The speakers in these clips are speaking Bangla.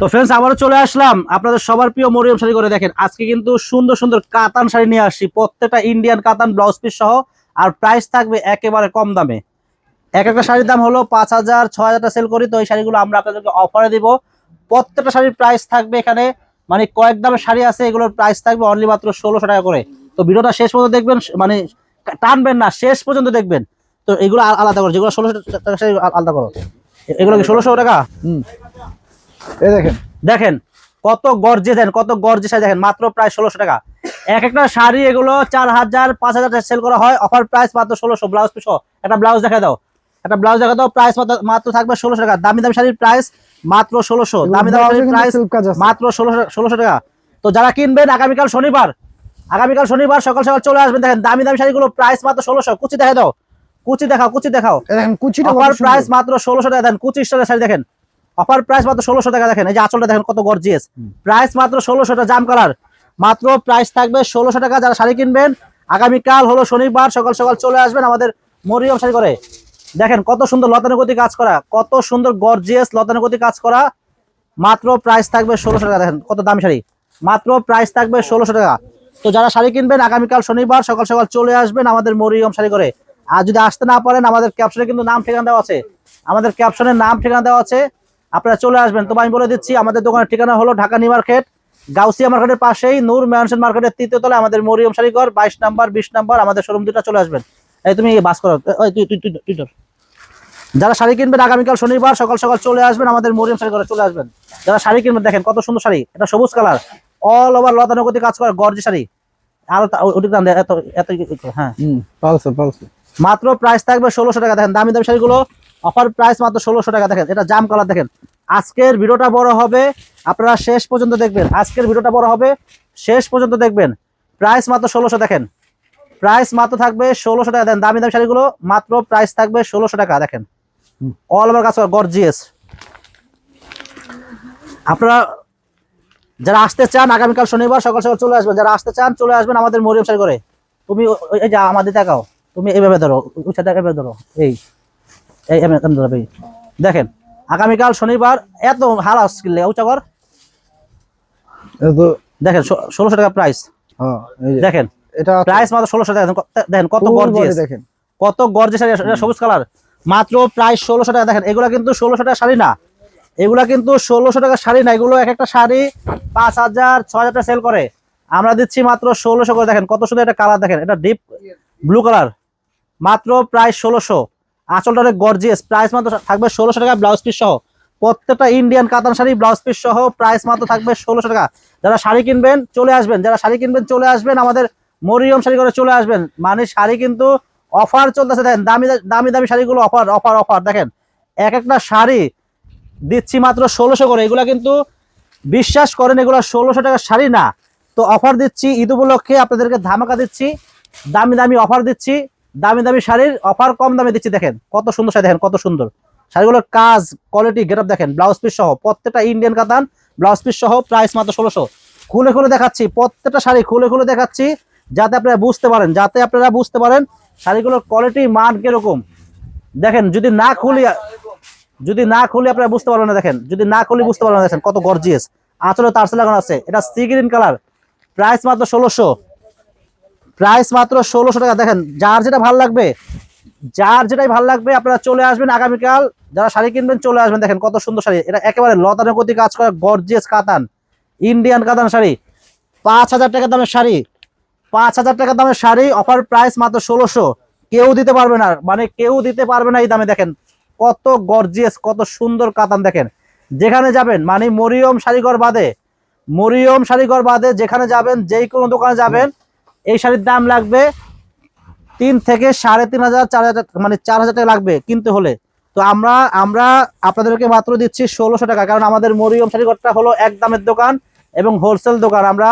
তো ফ্রেন্ডস আবারও চলে আসলাম। আপনাদের সবার প্রিয় মরিয়ম শাড়ি করে দেখেন। আজকে কিন্তু সুন্দর সুন্দর কাতান শাড়ি নিয়ে আসছি। প্রত্যেকটা ইন্ডিয়ান কাতান ব্লাউজ পিস সহ, আর প্রাইস থাকবে একেবারে কম দামে। এক একটা শাড়ির দাম হলো পাঁচ হাজার ছয় হাজার সেল করি। তো এই শাড়িগুলো আমরা আপনাদেরকে অফারে দিব। প্রত্যেকটা শাড়ির প্রাইস থাকবে এখানে। মানে কয়েক দামের শাড়ি আছে, এগুলোর প্রাইস থাকবে অনলি মাত্র ষোলোশো টাকা করে। তো ভিডিওটা শেষ পর্যন্ত দেখবেন মানে টানবেন না, শেষ পর্যন্ত দেখবেন। তো এগুলো আলাদা করো। যেগুলো ষোলোশো টাকা শাড়ি আলাদা করো। এগুলো কি ষোলোশো টাকা? হুম। এই দেখেন। দেখেন কত গর্জে দেন কত গর্জে শাড়ি দেখেন মাত্র প্রায় ষোলোশো টাকা। এক একটা শাড়ি এগুলো চার হাজার পাঁচ হাজার সেল করা হয় অফার প্রাইস মাত্র ষোলোশো ব্লাউজ পিস একটা ব্লাউজ দেখা দাও। একটা ব্লাউজ দেখা দাও প্রাইস মাত্র থাকবে ষোলোশো টাকা। দামি দামি শাড়ির প্রাইস মাত্র ষোলোশো। দামি দামি শাড়ির প্রাইস মাত্র ষোলোশো ষোলোশো টাকা। তো যারা কিনবেন আগামীকাল শনিবার আগামীকাল শনিবার সকাল সকাল চলে আসবেন দেখেন দামি দামি শাড়িগুলো প্রাইস মাত্র ষোলোশো। কুচি দেখা দাও। কুচি দেখাও কুচি দেখাও। দেখেন কুচিটা অফার প্রাইস মাত্র ষোলোশো টাকা দেন পঁচিশ টাকা শাড়ি দেখেন। অফার প্রাইস মাত্র ষোলোশো টাকা দেখেন এই যে আঁচলটা দেখেন কত গর্জিয়াস প্রাইস মাত্র ষোলোশো টাকা জাম কালার মাত্র প্রাইস থাকবে ষোলোশো টাকা যারা শাড়ি কিনবেন আগামীকাল হলো শনিবার সকাল সকাল চলে আসবেন আমাদের মরিয়ম শাড়ি করে দেখেন কত সুন্দর লতানুগতি কাজ করা কত সুন্দর গর্জিয়াস লতানুগতি কাজ করা। মাত্র প্রাইস থাকবে ষোলোশো টাকা দেখেন কত দামি শাড়ি। মাত্র প্রাইস থাকবে ষোলোশো টাকা। তো যারা শাড়ি কিনবেন আগামীকাল শনিবার সকাল সকাল চলে আসবেন আমাদের মরিয়ম শাড়ি করে আর যদি আসতে না পারেন, আমাদের ক্যাপশনে কিন্তু নাম, ঠিকানা দেওয়া আছে। আমাদের ক্যাপশনে নাম, ঠিকানা দেওয়া আছে। আপনারা চলে আসবেন। তবে আমি বলে দিচ্ছি, আমাদের দোকানের ঠিকানা হলো ঢাকা নিউ মার্কেট, গাউসিয়া মার্কেটের পাশেই, নূর ম্যানশন মার্কেটের তৃতীয় তলায়, আমাদের মরিয়ম শাড়িঘর বাইশ নাম্বার, বিশ নাম্বার, আমাদের শোরুম দুটা চলে আসবেন। এই তুমি বাস করো। যারা শাড়ি কিনবেন আগামীকাল শনিবার সকাল সকাল চলে আসবেন, আমাদের মরিয়ম শাড়ি ঘরে চলে আসবেন। যারা শাড়ি কিনবেন, দেখেন কত সুন্দর শাড়ি। এটা সবুজ কালার। অল ওভার লতানুগতি কাজ করে গর্জি শাড়ি। আরও ওটি এত এত হ্যাঁ। পালসে পালসে। মাত্র প্রাইস থাকবে ষোলোশো টাকা। দেখেন, দামি দামি শাড়িগুলো অফার প্রাইস মাত্র ষোলোশো টাকা। দেখেন, এটা জাম কালার দেখেন। আজকের ভিডিওটা বড় হবে, আপনারা শেষ পর্যন্ত দেখবেন। আজকের ভিডিওটা বড় হবে, শেষ পর্যন্ত দেখবেন। প্রাইস মাত্র ষোলোশো, দেখেন। প্রাইস মাত্র থাকবে ষোলোশো টাকা। দেখেন, দামি দামি শাড়িগুলো, মাত্র প্রাইস থাকবে ষোলোশো টাকা। দেখেন অল ওভার কাজ গর্জিয়াস আপনারা যারা আসতে চান, আগামীকাল শনিবার সকাল সকাল চলে আসবেন। যারা আসতে চান, চলে আসবেন আমাদের মরিয়ম শাড়ি করে তুমি এই যে আমাদের দেখাও। তুমি এইভাবে ধরো সাথে এভাবে ধরো এই এই এভাবে এভাবে ধরো, এই। দেখেন আগামীকাল শনিবার এত হালা স্কিল উঁচা কর। দেখেন ষোলোশো টাকা প্রাইস হ্যাঁ দেখেন এটা প্রাইস মাত্র ষোলোশো টাকা দেখেন কত গর্জিয়াস দেখেন? কত গর্জে শাড়ি এটা সবুজ কালার মাত্র প্রাইস ষোলোশো টাকা দেখেন এগুলা কিন্তু ষোলোশো টাকা শাড়ি না। এগুলা কিন্তু ষোলোশো টাকা শাড়ি না এগুলো এক একটা শাড়ি পাঁচ হাজার ছ হাজার টাকা সেল করে। আমরা দিচ্ছি মাত্র ষোলোশো করে দেখেন কত সুন্দর একটা কালার দেখেন এটা ডিপ ব্লু কালার মাত্র প্রায় ষোলোশো। আঁচলটা অনেক গর্জিয়াস প্রাইস মাত্র থাকবে ষোলোশো টাকা ব্লাউজ পিস সহ। প্রত্যেকটা ইন্ডিয়ান কাতান শাড়ি ব্লাউজ পিস সহ প্রাইস মাত্র থাকবে ষোলোশো টাকা। যারা শাড়ি কিনবেন, চলে আসবেন। যারা শাড়ি কিনবেন, চলে আসবেন। আমাদের মরিয়ম শাড়ি করে চলে আসবেন। মানে শাড়ি কিন্তু অফার চলতেছে। দেখেন, দামি দামি দামি শাড়িগুলো অফার অফার অফার দেখেন, এক একটা শাড়ি দিচ্ছি মাত্র ষোলোশো করে। এগুলা কিন্তু বিশ্বাস করেন, এগুলো ষোলোশো টাকার শাড়ি না। তো অফার দিচ্ছি। ঈদ উপলক্ষে আপনাদেরকে ধামাকা দিচ্ছি। দামি দামি অফার দিচ্ছি। দামি দামি শাড়ির অফার কম দামে দিচ্ছি, দেখেন। কত সুন্দর শাড়ি, দেখেন, কত সুন্দর। শাড়িগুলোর কাজ কোয়ালিটি গেটআপ দেখেন ব্লাউজ পিস সহ, প্রত্যেকটা ইন্ডিয়ান কাতান ব্লাউজ পিস সহ প্রাইস মাত্র ষোলোশো। খুলে খুলে দেখাচ্ছি, প্রত্যেকটা শাড়ি খুলে খুলে দেখাচ্ছি, যাতে আপনারা বুঝতে পারেন, যাতে আপনারা বুঝতে পারেন শাড়িগুলোর কোয়ালিটি মান কীরকম। দেখেন, যদি না খুলি, যদি না খুলি আপনারা বুঝতে পারবেন না, দেখেন, যদি না খুলি বুঝতে পারবেন না, দেখেন, কত গর্জিয়াস আঁচলে তারসে লাগানো আছে, এটা সি গ্রিন কালার প্রাইস মাত্র ষোলোশো। প্রাইস মাত্র ষোলোশো টাকা। দেখেন, যার যেটা ভালো লাগবে, যার যেটাই ভালো লাগবে, আপনারা চলে আসবেন আগামীকাল। যারা শাড়ি কিনবেন, চলে আসবেন। দেখেন, কত সুন্দর শাড়ি। এটা একেবারে লতানুগতি কাজ করা গর্জিয়াস কাতান ইন্ডিয়ান কাতান শাড়ি। পাঁচ হাজার টাকা দামের শাড়ি। পাঁচ হাজার টাকা দামের শাড়ি অফার প্রাইস মাত্র ষোলোশো। কেউ দিতে পারবে না মানে কেউ দিতে পারবে না এই দামে। দেখেন, কত গর্জিয়াস কত সুন্দর কাতান দেখেন। যেখানে যাবেন মানে মরিয়ম শাড়িঘর বাদে, মরিয়ম শাড়িঘর বাদে যেখানে যাবেন, যেই কোনো দোকানে যাবেন এই শাড়ির দাম লাগবে তিন থেকে সাড়ে তিন হাজার, চার হাজার মানে চার হাজার টাকা লাগবে কিনতে হলে। তো আমরা আমরা আপনাদেরকে মাত্র দিচ্ছি ষোলোশো টাকা, কারণ আমাদের মরিয়ম শাড়িঘরটা হলো এক দামের দোকান এবং হোলসেল দোকান। আমরা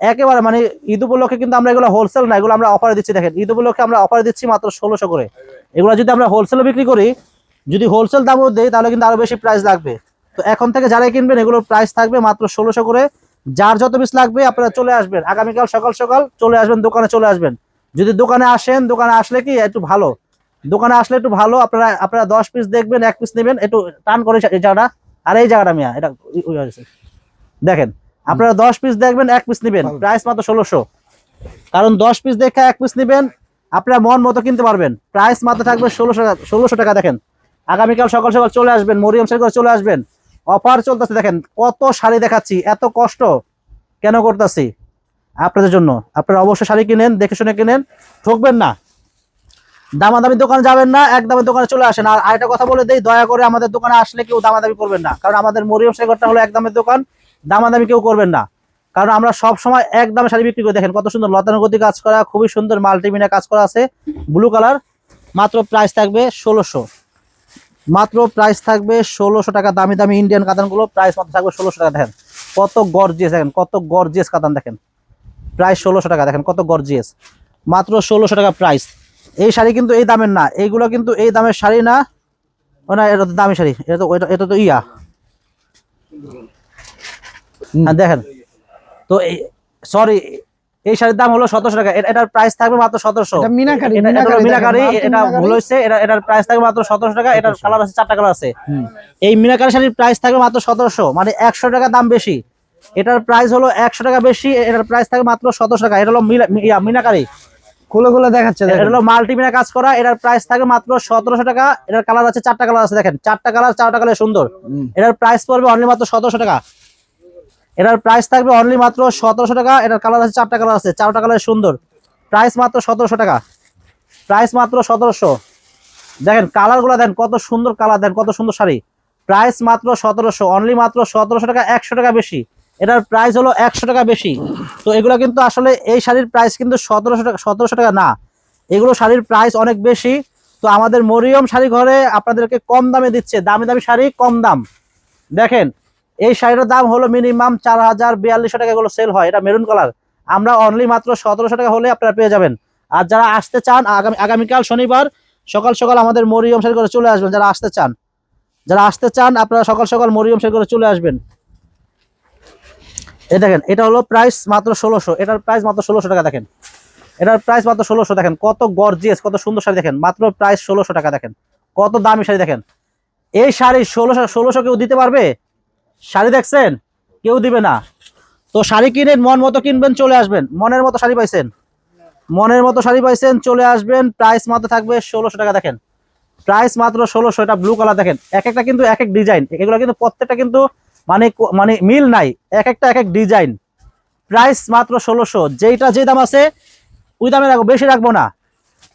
একেবারে মানে ঈদ উপলক্ষে কিন্তু আমরা এগুলো হোলসেল না, এগুলো আমরা অফারে দিচ্ছি। দেখেন, ঈদ উপলক্ষে আমরা অফারে দিচ্ছি মাত্র ষোলোশো করে। এগুলো যদি আমরা হোলসেলে বিক্রি করি, যদি হোলসেল দামও দেই, তাহলে কিন্তু আরও বেশি প্রাইস লাগবে। তো এখন থেকে যারাই কিনবেন, এগুলোর প্রাইস থাকবে মাত্র ষোলোশো করে। যার যত পিস লাগবে আপনারা চলে আসবেন। আগামীকাল সকাল সকাল চলে আসবেন দোকানে চলে আসবেন। যদি দোকানে আসেন দোকানে আসলে কি একটু ভালো। দোকানে আসলে একটু ভালো আপনারা আপনারা দশ পিস দেখবেন এক পিস নেবেন একটু টান করে এই জায়গাটা। আর এই জায়গাটা মিয়া এটা। দেখেন আপনারা দশ পিস দেখবেন এক পিস নেবেন। প্রাইস মাত্র ষোলোশো। কারণ দশ পিস দেখে এক পিস নেবেন আপনারা মন মতো কিনতে পারবেন। প্রাইস মাত্র থাকবে ষোলোশো টাকা ষোলোশো টাকা দেখেন। আগামীকাল সকাল সকাল চলে আসবেন মরিয়ম সাইকেল চলে আসবেন। অফার চলতেছে, দেখেন কত শাড়ি দেখাচ্ছি, এত কষ্ট কেন করতেছি? আপনাদের জন্য, আপনারা অবশ্যই শাড়ি কিনেন, দেখে শুনে কিনেন, ঠকবেন না। দামাদামি দোকানে যাবেন না এক দামের দোকানে চলে আসেন। আর আরেকটা কথা বলে দেই, দয়া করে আমাদের দোকানে আসলে কেউ দামাদামি করবেন না। কারণ আমাদের মরিয়ম সাইকেলটা হলো এক দামের দোকান, দামাদামি কেউ করবেন না। কারণ আমরা সব সময় এক দামে শাড়ি বিক্রি করে। দেখেন কত সুন্দর লতানুগতি কাজ করা, খুবই সুন্দর মাল্টিমিনা কাজ করা আছে, ব্লু কালার, মাত্র প্রাইস থাকবে ষোলোশো। মাত্র প্রাইস থাকবে ষোলোশো টাকা দামি দামি ইন্ডিয়ান কাতানগুলো প্রাইস মাত্র থাকবে ষোলোশো টাকা। দেখেন কত গর্জিয়াস দেখেন কত গর্জিয়াস কাতান দেখেন। প্রাইস ষোলোশো টাকা দেখেন কত গর্জিয়াস মাত্র ষোলোশো টাকা প্রাইস এই শাড়ি কিন্তু এই দামের না এইগুলো কিন্তু এই দামের শাড়ি না ও না এটা তো দামি শাড়ি এটা তো এটা- তো ইয়া। হ্যাঁ দেখেন। তো এই সরি এই শাড়ির দাম হলো সতেরোশো টাকা। এটার প্রাইস থাকবে মাত্র সতেরোশো। মিনাকারি, এটা-। ভুল হয়েছে এটা এটার প্রাইস থাকবে মাত্র সতেরোশো টাকা এটার কালার আছে চারটা কালার আছে। এই মিনাকারি শাড়ির প্রাইস থাকবে মাত্র সতেরোশো মানে একশো টাকা দাম বেশি। এটার প্রাইস হলো একশো টাকা বেশি এটার প্রাইস থাকবে মাত্র সতেরোশো টাকা। এটা হলো মিনাকারি। খুলে খুলে দেখাচ্ছে এটা। হলো মাল্টিমিনা কাজ করা এটার প্রাইস থাকবে মাত্র সতেরোশো টাকা এটার কালার আছে চারটা কালার আছে দেখেন। চারটা কালার চারটা কালার সুন্দর। এটার প্রাইস পড়বে অনলি মাত্র সতেরোশো টাকা। এটার প্রাইস থাকবে অনলি মাত্র সতেরোশো টাকা। এটার কালার আছে, চারটা কালার আছে। চারটা কালার সুন্দর। প্রাইস মাত্র সতেরোশো টাকা। প্রাইস মাত্র সতেরোশো। দেখেন কালারগুলো দেন, কত সুন্দর কালার দেন, কত সুন্দর শাড়ি। প্রাইস মাত্র সতেরোশো অনলি মাত্র সতেরোশো টাকা, একশো টাকা বেশি। এটার প্রাইস হলো একশো টাকা বেশি। তো এগুলো কিন্তু আসলে এই শাড়ির প্রাইস কিন্তু সতেরোশো টাকা সতেরোশো টাকা না। এগুলো শাড়ির প্রাইস অনেক বেশি। তো আমাদের মরিয়ম শাড়ি ঘরে আপনাদেরকে কম দামে দিচ্ছে। দামি দামি শাড়ি, কম দাম। দেখেন এই শাড়িটার দাম হলো মিনিমাম চার হাজার বিয়াল্লিশশো টাকা এগুলো সেল হয়। এটা মেরুন কালার আমরা অনলি মাত্র সতেরোশো টাকা হলে আপনারা পেয়ে যাবেন। আর যারা আসতে চান, আগামী আগামীকাল শনিবার সকাল সকাল আমাদের মরিয়ম শাড়ি করে চলে আসবেন, যারা আসতে চান। যারা আসতে চান, আপনারা সকাল সকাল মরিয়ম শাড়ি করে চলে আসবেন। এই দেখেন, এটা হলো প্রাইস মাত্র ষোলোশো। এটার প্রাইস মাত্র ষোলোশো টাকা দেখেন। এটার প্রাইস মাত্র ষোলোশো দেখেন। কত গর্জিয়াস কত সুন্দর শাড়ি দেখেন। মাত্র প্রাইস ষোলোশো টাকা দেখেন। কত দামি শাড়ি দেখেন। এই শাড়ি ষোলোশো ষোলোশো কেউ দিতে পারবে? শাড়ি দেখছেন? কেউ দিবে না। তো শাড়ি কিনেন, মন মতো কিনবেন, চলে আসবেন। মনের মতো শাড়ি পাইছেন। মনের মতো শাড়ি পাইছেন, চলে আসবেন। প্রাইস মাত্র থাকবে ষোলোশো টাকা, দেখেন। প্রাইস মাত্র ষোলোশো, এটা ব্লু কালার দেখেন। এক একটা কিন্তু এক এক ডিজাইন এগুলো কিন্তু প্রত্যেকটা কিন্তু মানে মানে মিল নাই। এক একটা এক এক ডিজাইন প্রাইস মাত্র ষোলোশো। যেইটা যে দাম আছে, ওই দামে রাখব, বেশি রাখব না।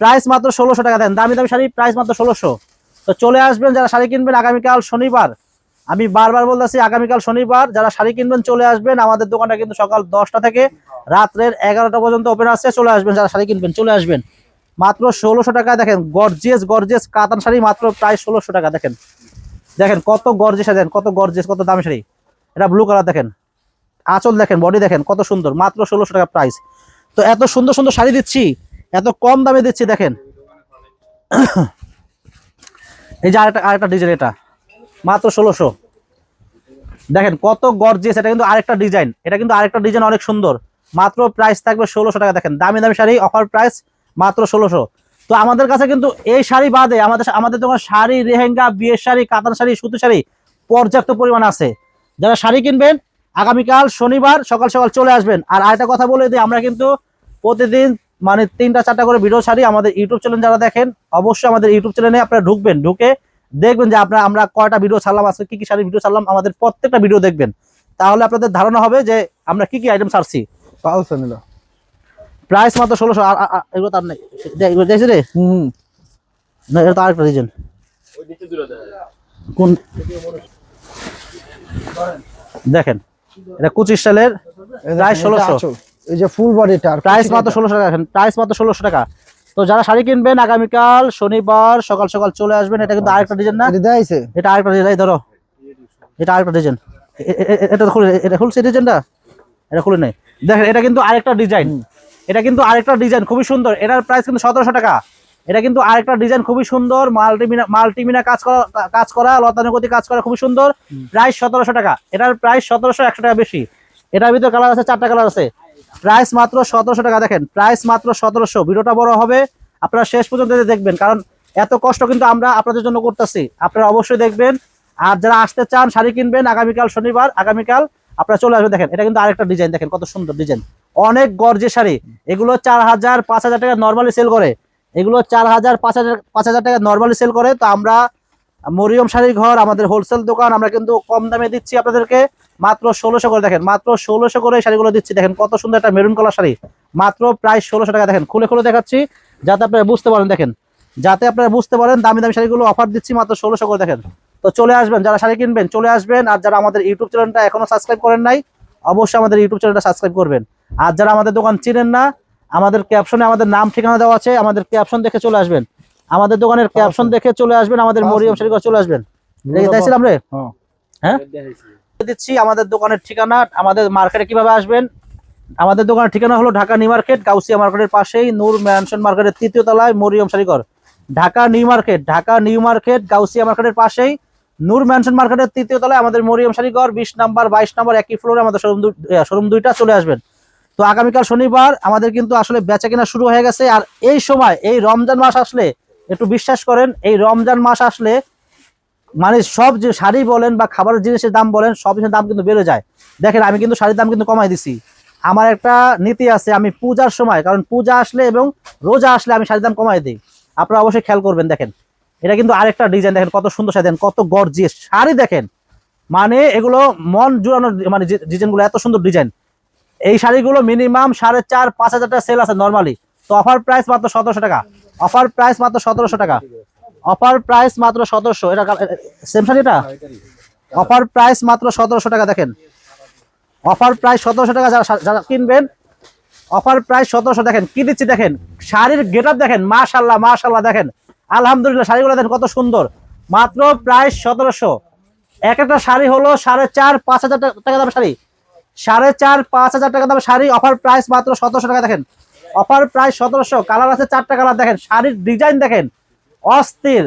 প্রাইস মাত্র ষোলোশো টাকা, দেন। দামি দামি শাড়ি প্রাইস মাত্র ষোলোশো। তো চলে আসবেন, যারা শাড়ি কিনবেন, আগামীকাল শনিবার আমি বারবার বলতেছি, আগামীকাল শনিবার যারা শাড়ি কিনবেন চলে আসবেন। আমাদের দোকানটা কিন্তু সকাল দশটা থেকে রাত্রের এগারোটা পর্যন্ত ওপেন আছে। চলে আসবেন, যারা শাড়ি কিনবেন চলে আসবেন। মাত্র ষোলোশো টাকায় দেখেন গর্জিয়াস গর্জিয়াস কাতান শাড়ি মাত্র প্রায় ষোলোশো টাকা, দেখেন। দেখেন, কত গর্জিয়াস দেখেন, কত গর্জিয়াস কত দামি শাড়ি। এটা ব্লু কালার দেখেন। আঁচল, দেখেন বডি দেখেন, কত সুন্দর। মাত্র ষোলোশো টাকা প্রাইস তো এত সুন্দর সুন্দর শাড়ি দিচ্ছি, এত কম দামে দিচ্ছি, দেখেন। এই যে আরেকটা আরেকটা ডিজাইন এটা। মাত্র ষোলোশো। দেখেন কত গর্জিয়াস এটা কিন্তু আরেকটা ডিজাইন এটা কিন্তু আরেকটা ডিজাইন অনেক সুন্দর। মাত্র প্রাইস থাকবে ষোলোশো টাকা, দেখেন দামি দামি শাড়ি অফার প্রাইস মাত্র ষোলোশো। তো আমাদের কাছে কিন্তু এই শাড়ি বাদে আমাদের আমাদের দোকানে শাড়ি রেহেঙ্গা বিয়ের শাড়ি, কাতান শাড়ি, সুতি শাড়ি পর্যাপ্ত পরিমাণ আছে। যারা শাড়ি কিনবেন, আগামীকাল শনিবার সকাল সকাল চলে আসবেন। আর আরেকটা কথা বলে দিই, আমরা কিন্তু প্রতিদিন মানে তিনটা চারটা করে ভিডিও ছাড়ি আমাদের ইউটিউব চ্যানেল যারা দেখেন, অবশ্যই আমাদের ইউটিউব চ্যানেলে আপনারা ঢুকবেন। ঢুকে দেখবেন যে আপনার আমরা কয়টা ভিডিও ছাড়লাম আজকে কি কি শাড়ির ভিডিও ছাড়লাম আমাদের প্রত্যেকটা ভিডিও দেখবেন। তাহলে আপনাদের ধারণা হবে যে আমরা কি কি আইটেম ছাড়ছি। প্রাইস মাত্র ষোলোশো এগুলো তার নেই। রে? হুম না এটা তো আরেকটা রিজন কোন? দেখেন এটা এই দেখেন, প্রাইস ষোলোশো। এই যে ফুল বডিটা প্রাইস মাত্র ষোলোশো টাকা প্রাইস মাত্র ষোলোশো টাকা। তো যারা শাড়ি কিনবেন আগামীকাল শনিবার সকাল সকাল চলে আসবেন এটা কিন্তু আরেকটা ডিজাইন না? এটা আরেকটা ডিজাইন ধরো। এটা আরেকটা ডিজাইন এটা খুলে এটা খুলছে ডিজাইনটা এটা খুলে নেই। দেখেন এটা কিন্তু আরেকটা ডিজাইন এটা কিন্তু আরেকটা ডিজাইন খুবই সুন্দর। এটার প্রাইস কিন্তু সতেরোশো টাকা। এটা কিন্তু আরেকটা ডিজাইন খুবই সুন্দর। মাল্টিমিনা মাল্টিমিনা কাজ করা কাজ করা লতানুগতি কাজ করা খুবই সুন্দর। প্রাইস সতেরোশো টাকা। এটার প্রাইস সতেরোশো একশো টাকা বেশি। এটার ভিতরে কালার আছে চারটা কালার আছে। প্রাইস মাত্র সতেরোশো টাকা। দেখেন, প্রাইস মাত্র সতেরোশো। ভিডিওটা বড় হবে, আপনারা শেষ পর্যন্ত দেখবেন, কারণ এত কষ্ট কিন্তু আমরা আপনাদের জন্য করতেছি। আপনারা অবশ্যই দেখবেন, আর যারা আসতে চান, শাড়ি কিনবেন, আগামীকাল শনিবার, আগামীকাল আপনারা চলে আসবেন। দেখেন, এটা কিন্তু আরেকটা ডিজাইন দেখেন কত সুন্দর ডিজাইন অনেক গর্জে শাড়ি। এগুলো চার হাজার পাঁচ হাজার টাকা নর্মালি সেল করে। এগুলো চার হাজার পাঁচ হাজার পাঁচ হাজার টাকা নর্মালি সেল করে। তো আমরা মরিয়ম শাড়ির ঘর, আমাদের হোলসেল দোকান, আমরা কিন্তু কম দামে দিচ্ছি আপনাদেরকে। মাত্র ষোলোশো করে দেখেন, মাত্র ষোলোশো করে শাড়িগুলো দিচ্ছি। দেখেন কত সুন্দর একটা মেরুন কালার শাড়ি। মাত্র প্রায় ষোলোশো টাকা, দেখেন, খুলে খুলে দেখাচ্ছি, যাতে আপনারা বুঝতে পারেন, দেখেন। যাতে আপনারা বুঝতে পারেন, দামি দামি শাড়িগুলো অফার দিচ্ছি মাত্র ষোলোশো করে, দেখেন। তো চলে আসবেন, যারা শাড়ি কিনবেন, চলে আসবেন। আর যারা আমাদের ইউটিউব চ্যানেলটা এখনও সাবস্ক্রাইব করেন নাই, অবশ্যই আমাদের ইউটিউব চ্যানেলটা সাবস্ক্রাইব করবেন। আর যারা আমাদের দোকান চিনেন না, আমাদের ক্যাপশনে আমাদের নাম, ঠিকানা দেওয়া আছে, আমাদের ক্যাপশন দেখে চলে আসবেন। আমাদের দোকানের ক্যাপশন দেখে চলে আসবেন আমাদের মরিয়ম শাড়ি ঘর চলে আসবেন। দেখে চাইছিলাম রে? হ্যাঁ। হ্যাঁ? দিচ্ছি আমাদের দোকানের ঠিকানা আমাদের মার্কেটে কীভাবে আসবেন? আমাদের দোকানের ঠিকানা হলো ঢাকা নিউ মার্কেট গাউসিয়া মার্কেটের পাশেই নূর ম্যানশন মার্কেটের তৃতীয় তলায় Mariyam Sharighar Dhaka New Market Dhaka New Market Gausia মার্কেটের পাশেই নূর ম্যানশন মার্কেটের তৃতীয় তলায় আমাদের মরিয়ম শাড়িঘর বিশ নাম্বার বাইশ নাম্বার একই ফ্লোরে আমাদের শোরুম শোরুম দুইটা চলে আসবেন। তো আগামীকাল শনিবার আমাদের কিন্তু আসলে বেচা কেনা শুরু হয়ে গেছে আর এই সময় এই রমজান মাস আসলে একটু বিশ্বাস করেন, এই রমজান মাস আসলে মানে সব যে শাড়ি বলেন বা খাবারের জিনিসের দাম বলেন, সব জিনিসের দাম কিন্তু বেড়ে যায়। দেখেন, আমি কিন্তু শাড়ির দাম কিন্তু কমাই দিছি। আমার একটা নীতি আছে, আমি পূজার সময়, কারণ পূজা আসলে এবং রোজা আসলে আমি শাড়ির দাম কমাই দিই। আপনারা অবশ্যই খেয়াল করবেন, দেখেন। এটা কিন্তু আরেকটা ডিজাইন দেখেন, কত সুন্দর শাড়ি, দেখেন, কত গর্জিয়াস শাড়ি দেখেন মানে এগুলো মন জুড়ানোর মানে ডিজাইনগুলো এত সুন্দর ডিজাইন এই শাড়িগুলো মিনিমাম সাড়ে চার, পাঁচ হাজার টাকা সেল আছে নর্মালি তো অফার প্রাইস মাত্র সতেরোশো টাকা। অফার প্রাইস মাত্র সতেরোশো টাকা। অফার প্রাইস মাত্র সতেরোশো। এটা সেম শাড়ি এটা? অফার প্রাইস মাত্র সতেরোশো টাকা দেখেন। অফার প্রাইস সতেরোশো টাকা যারা যারা কিনবেন অফার প্রাইস সতেরোশো দেখেন। কি দিচ্ছি দেখেন? শাড়ির গেট দেখেন মাশাল্লাহ মাশাল্লাহ দেখেন। আলহামদুলিল্লাহ শাড়িগুলো দেখেন কত সুন্দর। মাত্র প্রাইস সতেরোশো। এক একটা শাড়ি হলো সাড়ে চার পাঁচ হাজার টাকা- দাম শাড়ি। সাড়ে চার পাঁচ হাজার টাকা দাম শাড়ি অফার প্রাইস মাত্র সতেরোশো টাকা দেখেন। অফার প্রায় সতেরোশো। কালার আছে চারটা কালার দেখেন। শাড়ির ডিজাইন দেখেন। অস্থির।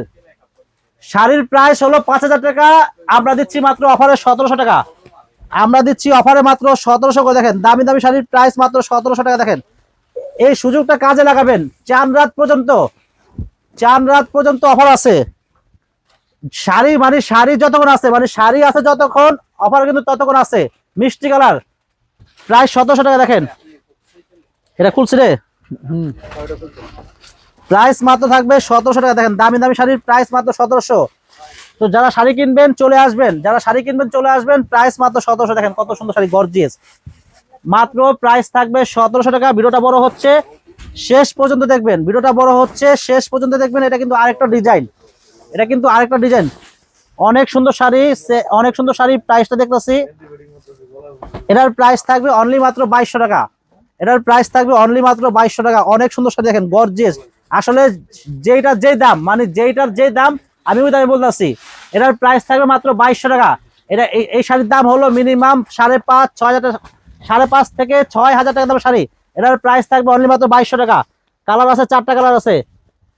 শাড়ির প্রাইস হলো পাঁচ হাজার টাকা। আমরা দিচ্ছি মাত্র অফারে সতেরোশো টাকা। আমরা দিচ্ছি অফারে মাত্র সতেরোশো করে। দেখেন, দামি দামি শাড়ির প্রাইস মাত্র সতেরোশো টাকা। দেখেন, এই সুযোগটা কাজে লাগাবেন। চান রাত পর্যন্ত। চান রাত পর্যন্ত অফার আছে। শাড়ি মানে শাড়ি যতক্ষণ আছে মানে শাড়ি আছে যতক্ষণ, অফার কিন্তু ততক্ষণ আছে। মিষ্টি কালার প্রায় সতেরোশো টাকা। দেখেন এটা খুলছে রে। প্রাইস মাত্র থাকবে সতেরোশো টাকা। দেখেন, দামি দামি শাড়ির প্রাইস মাত্র সতেরোশো। তো যারা শাড়ি কিনবেন, চলে আসবেন। যারা শাড়ি কিনবেন, চলে আসবেন প্রাইস মাত্র সতেরোশো। দেখেন, কত সুন্দর শাড়ি গর্জিয়াস মাত্র প্রাইস থাকবে সতেরোশো টাকা। ভিডিওটা বড় হচ্ছে, শেষ পর্যন্ত দেখবেন। ভিডিওটা বড় হচ্ছে, শেষ পর্যন্ত দেখবেন। এটা কিন্তু আরেকটা ডিজাইন এটা কিন্তু আরেকটা ডিজাইন অনেক সুন্দর শাড়ি অনেক সুন্দর শাড়ি। প্রাইসটা দেখতেছি। এটার প্রাইস থাকবে অনলি মাত্র বাইশশো টাকা। এটার প্রাইস থাকবে অনলি মাত্র বাইশশো টাকা। অনেক সুন্দর শাড়ি দেখেন গর্জিয়াস আসলে যেইটার যেই দাম মানে যেইটার যেই দাম, আমি ওই দামে বলতেছি। এটার প্রাইস থাকবে মাত্র বাইশশো টাকা। এটা এই শাড়ির দাম হলো মিনিমাম সাড়ে পাঁচ, ছয় হাজার টাকা, সাড়ে পাঁচ থেকে ছয় হাজার টাকা দামের শাড়ি। এটার প্রাইস থাকবে অনলি মাত্র বাইশশো টাকা। কালার আছে, চারটা কালার আছে।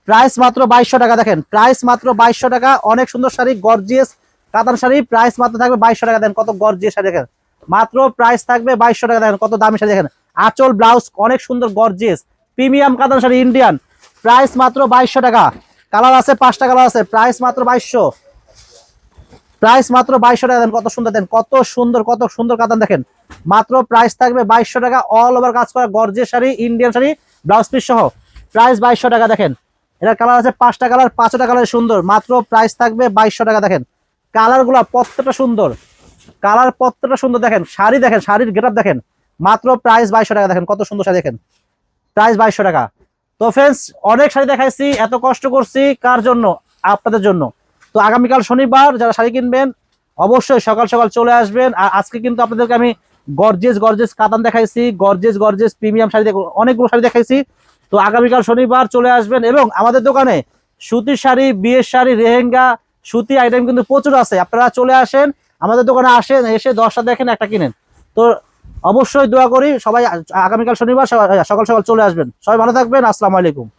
প্রাইস মাত্র বাইশশো টাকা, দেখেন। প্রাইস মাত্র বাইশশো টাকা, অনেক সুন্দর শাড়ি গর্জিয়াস কাতান শাড়ি প্রাইস মাত্র থাকবে বাইশশো টাকা, দেখেন কত গর্জিয়াস শাড়ি, দেখেন। মাত্র প্রাইস থাকবে বাইশশো টাকা, দেখেন কত দামি শাড়ি, দেখেন। আঁচল, ব্লাউজ, অনেক সুন্দর গর্জেস প্রিমিয়াম কাতান শাড়ি ইন্ডিয়ান প্রাইস মাত্র বাইশশো টাকা। কালার আছে, পাঁচটা কালার আছে প্রাইস মাত্র বাইশশো। প্রাইস মাত্র বাইশশো টাকা দেন কত সুন্দর দেন কত সুন্দর কত সুন্দর কাতান দেখেন। মাত্র প্রাইস থাকবে বাইশশো টাকা অল ওভার কাজ করা গর্জের sari Indian sari blouse piece সহ। প্রাইস বাইশশো টাকা, দেখেন। এটার কালার আছে, পাঁচটা কালার পাঁচটা কালার সুন্দর। মাত্র প্রাইস থাকবে বাইশশো টাকা, দেখেন। কালারগুলো প্রত্যেকটা সুন্দর। কালার প্রত্যেকটা সুন্দর, দেখেন। শাড়ি দেখেন, শাড়ির গেটআপ দেখেন। মাত্র প্রাইস বাইশশো টাকা দেখেন, কত সুন্দর শাড়ি দেখেন। প্রাইস বাইশশো টাকা। তো ফ্রেন্ডস অনেক শাড়ি দেখাইছি, এত কষ্ট করছি, কার জন্য? আপনাদের জন্য। তো আগামীকাল শনিবার যারা শাড়ি কিনবেন, অবশ্যই সকাল সকাল চলে আসবেন। আর আজকে কিন্তু আপনাদেরকে আমি গর্জেস গর্জেস কাতান দেখাইছি গর্জেস গর্জেস প্রিমিয়াম শাড়ি অনেকগুলো শাড়ি দেখাইছি। তো আগামীকাল শনিবার চলে আসবেন এবং আমাদের দোকানে সুতির শাড়ি, বিয়ের শাড়ি রেহেঙ্গা সুতি আইটেম কিন্তু প্রচুর আছে। আপনারা চলে আসেন, আমাদের দোকানে আসেন, এসে দশটা দেখেন, একটা কিনেন। তো অবশ্যই দোয়া করি, সবাই আগামীকাল শনিবার সকাল সকাল চলে আসবেন। সবাই ভালো থাকবেন, আসসালামু আলাইকুম।